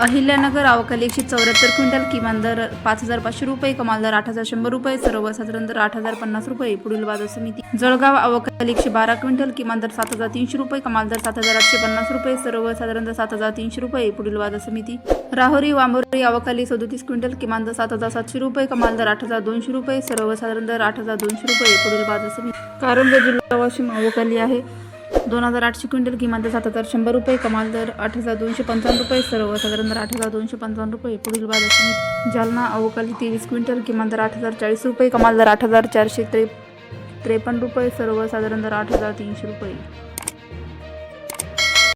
अहिल्यानगर अवकाली एकशे चौऱ्याहत्तर क्विंटल किमान दर पाच हजार पाचशे रुपये कमाल दर आठ हजार शंभर रुपये सर्वसाधारण दर आठ हजार पन्नास रुपये पुढील बाजार समिती जळगाव अवकाली एकशे बारा क्विंटल किमान दर सात हजार तीनशे रुपये कमाल दर सात हजार आठशे पन्नास रुपये सर्वसाधारण दर सात हजार तीनशे रुपये पुढील बाजार समिती राहुरी वांबोरी अवकाली सदोतीस क्विंटल किमान दर सात हजार सातशे रुपये कमाल दर आठ हजार दोनशे रुपये सर्वसाधारण दर आठ हजार दोनशे रुपये पुढील बाजार समिती कारंजा जिल्हा वाशिम अवकाली आहे. दोन हजार आठशे क्विंटल किमान दर सात हजार शंभर रुपये कमाल दर आठ हजार दोनशे पंचावन्न रुपये सर्वसाधारण दर आठ हजार दोनशे पंचावन्न रुपये पुढील बाजार जालना अवकाली तेवीस क्विंटल किमान दर आठ हजार चाळीस रुपये कमाल दर आठ हजार चारशे त्रे त्रेपन्न रुपये सर्वसाधारण दर आठ हजार तीनशे रुपये.